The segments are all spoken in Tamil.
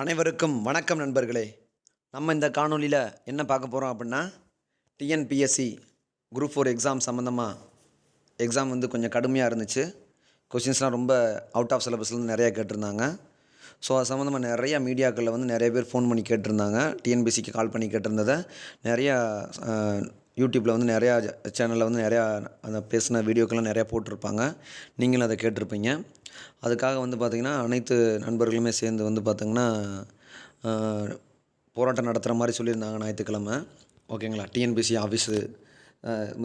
அனைவருக்கும் வணக்கம் நண்பர்களே. நம்ம இந்த காணொளியில் என்ன பார்க்க போகிறோம் அப்படின்னா டிஎன்பிஎஸ்சி குரூப் ஃபோர் எக்ஸாம் சம்மந்தமாக எக்ஸாம் வந்து கொஞ்சம் கடுமையாக இருந்துச்சு. கொஷின்ஸ்லாம் ரொம்ப அவுட் ஆஃப் சிலபஸ்லேருந்து நிறையா கேட்டிருந்தாங்க. ஸோ அது சம்மந்தமாக நிறையா மீடியாக்களில் வந்து நிறைய பேர் ஃபோன் பண்ணி கேட்டிருந்தாங்க. டிஎன்பிசிக்கு கால் பண்ணி கேட்டிருந்ததை. நிறையா யூடியூப்பில் வந்து நிறையா சேனலில் வந்து நிறையா அந்த பேசின வீடியோக்கெல்லாம் நிறையா போட்டிருப்பாங்க. நீங்களும் அதை கேட்டிருப்பீங்க. அதுக்காக வந்து பார்த்திங்கன்னா அனைத்து நண்பர்களுமே சேர்ந்து வந்து பார்த்திங்கன்னா போராட்டம் நடத்துகிற மாதிரி சொல்லியிருந்தாங்க ஞாயிற்றுக்கிழமை. ஓகேங்களா? டிஎன்பிசி ஆஃபீஸு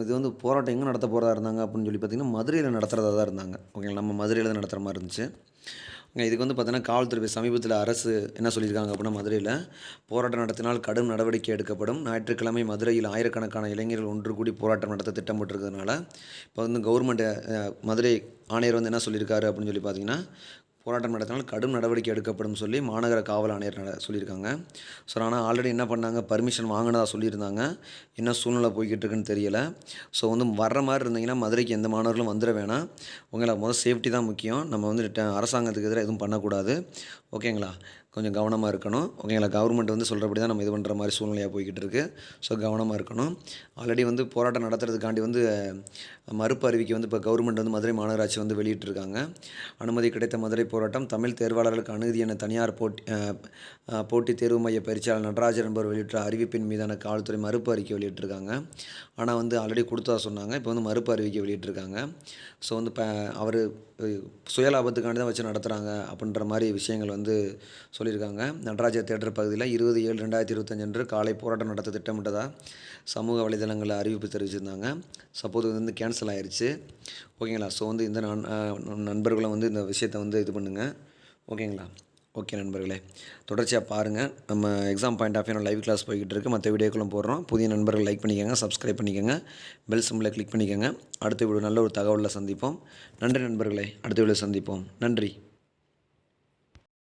இது வந்து போராட்டம் எங்கே நடத்த போகிறதா இருந்தாங்க அப்படின்னு சொல்லி பார்த்திங்கன்னா மதுரையில் நடத்துகிறதா தான் இருந்தாங்க. ஓகேங்களா? நம்ம மதுரையில் தான் நடத்துகிற மாதிரி இருந்துச்சு. இதுக்கு வந்து பார்த்தீங்கன்னா காவல்துறை சமீபத்தில் அரசு என்ன சொல்லியிருக்காங்க அப்படின்னா மதுரையில் போராட்டம் நடத்தினால் கடும் நடவடிக்கை எடுக்கப்படும். ஞாயிற்றுக்கிழமை மதுரையில் ஆயிரக்கணக்கான இளைஞர்கள் ஒன்று கூடி போராட்டம் நடத்த திட்டமிட்டிருக்கிறதுனால இப்போ வந்து கவர்மெண்ட் மதுரை ஆணையர் வந்து என்ன சொல்லியிருக்காரு அப்படின்னு சொல்லி பார்த்தீங்கன்னா போராட்டம் நடத்தினால் கடும் நடவடிக்கை எடுக்கப்படும் சொல்லி மாநகர காவல் ஆணையர் நட சொல்லியிருக்காங்க. ஸோ ஆனால் ஆல்ரெடி என்ன பண்ணாங்க? பர்மிஷன் வாங்கினதாக சொல்லியிருந்தாங்க. என்ன சூழ்நிலை போய்கிட்டு இருக்குன்னு தெரியலை. ஸோ வந்து வர்ற மாதிரி இருந்தீங்கன்னா மதுரைக்கு எந்த மாணவர்களும் வந்துட வேணாம். உங்களை முதல் சேஃப்டி தான் முக்கியம். நம்ம வந்து அரசாங்கத்துக்கு எதிராக எதுவும் பண்ணக்கூடாது. ஓகேங்களா கொஞ்சம் கவனமாக இருக்கணும். ஓகேங்களா கவர்மெண்ட் வந்து சொல்கிறபடி தான் நம்ம இது பண்ணுற மாதிரி சூழ்நிலையாக போய்கிட்டு இருக்கு. ஸோ கவனமாக இருக்கணும். ஆல்ரெடி வந்து போராட்டம் நடத்துறதுக்காண்டி வந்து மறுப்பு அறிவிக்கை வந்து இப்போ கவர்மெண்ட் வந்து மதுரை மாநகராட்சி வந்து வெளியிட்டிருக்காங்க. அனுமதி கிடைத்த மதுரை போராட்டம் தமிழ் தேர்வாளர்களுக்கு அனுமதி என தனியார் போட்டி போட்டி தேர்வு மைய பயிற்சியாளர் நடராஜர் என்பவர் வெளியிட்ட அறிவிப்பின் மீதான காவல்துறை மறுப்பு அறிக்கை வெளியிட்டிருக்காங்க. ஆனால் வந்து ஆல்ரெடி கொடுத்தா சொன்னாங்க. இப்போ வந்து மறுப்பு அறிவிக்கை வெளியிட்டிருக்காங்க. ஸோ வந்து இப்போ அவர் சுயலாபத்துக்காண்டி தான் வச்சு நடத்துகிறாங்க அப்படின்ற மாதிரி விஷயங்கள் வந்து சொல்லியிருக்காங்க. நடராஜர் தேட்டர் பகுதியில் இருபது ஏழு ரெண்டாயிரத்தி இருபத்தஞ்சு அன்று காலை போராட்டம் நடத்த திட்டமிட்டதாக சமூக வலைதளங்களில் அறிவிப்பு தெரிவிச்சிருந்தாங்க. சப்போஸ் வந்து கேன்சல் ஆயிடுச்சு ஓகேங்களா? ஸோ வந்து இந்த நான் நண்பர்களும் வந்து இந்த விஷயத்தை வந்து இது பண்ணுங்கள் ஓகேங்களா? ஓகே நண்பர்களே. தொடர்ச்சியாக பாருங்கள் நம்ம exam point of view live class போய்கிட்டு இருக்குது மற்ற வீடியோக்களும் போடுறோம். புதிய நண்பர்கள் லைக் பண்ணிக்கோங்க சப்ஸ்கிரைப் பண்ணிக்கோங்க பெல் சிம்பிளை கிளிக் பண்ணிக்கோங்க. அடுத்த வீடியோ நல்ல ஒரு தகவலில் சந்திப்போம். நன்றி நண்பர்களே. அடுத்த வீடியோ சந்திப்போம். நன்றி.